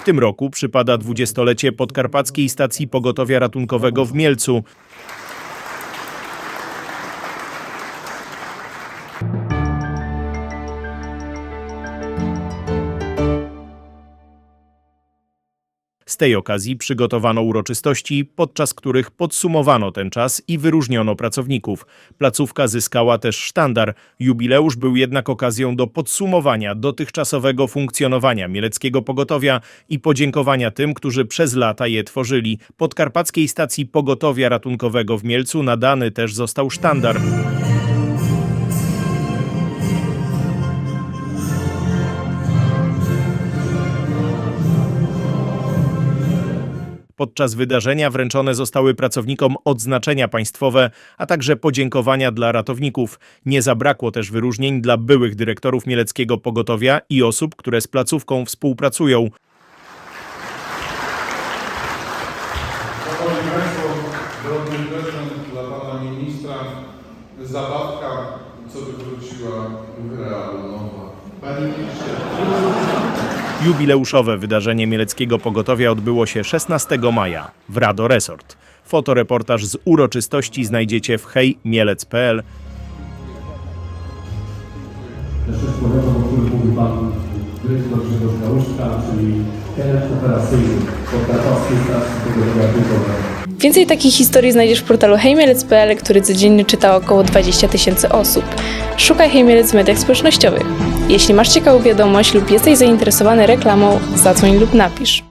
W tym roku przypada dwudziestolecie Podkarpackiej Stacji Pogotowia Ratunkowego w Mielcu. Z tej okazji przygotowano uroczystości, podczas których podsumowano ten czas i wyróżniono pracowników. Placówka zyskała też sztandar. Jubileusz był jednak okazją do podsumowania dotychczasowego funkcjonowania Mieleckiego Pogotowia i podziękowania tym, którzy przez lata je tworzyli. Podkarpackiej Stacji Pogotowia Ratunkowego w Mielcu nadany też został sztandar. Podczas wydarzenia wręczone zostały pracownikom odznaczenia państwowe, a także podziękowania dla ratowników. Nie zabrakło też wyróżnień dla byłych dyrektorów Mieleckiego Pogotowia i osób, które z placówką współpracują. Szanowni Państwo, dla Pana Ministra. Zabawka, co wywróciła realu nowa. Panie Ministrze, Jubileuszowe wydarzenie Mieleckiego Pogotowia odbyło się 16 maja w Rado Resort. Fotoreportaż z uroczystości znajdziecie w hejmielec.pl. Dyrektor Grzegorz Gałuszka, czyli operacyjny Stacji Pogotowia. Więcej takich historii znajdziesz w portalu hejmielec.pl, który codziennie czyta około 20 tysięcy osób. Szukaj Hejmielec w mediach społecznościowych. Jeśli masz ciekawą wiadomość lub jesteś zainteresowany reklamą, zadzwoń lub napisz.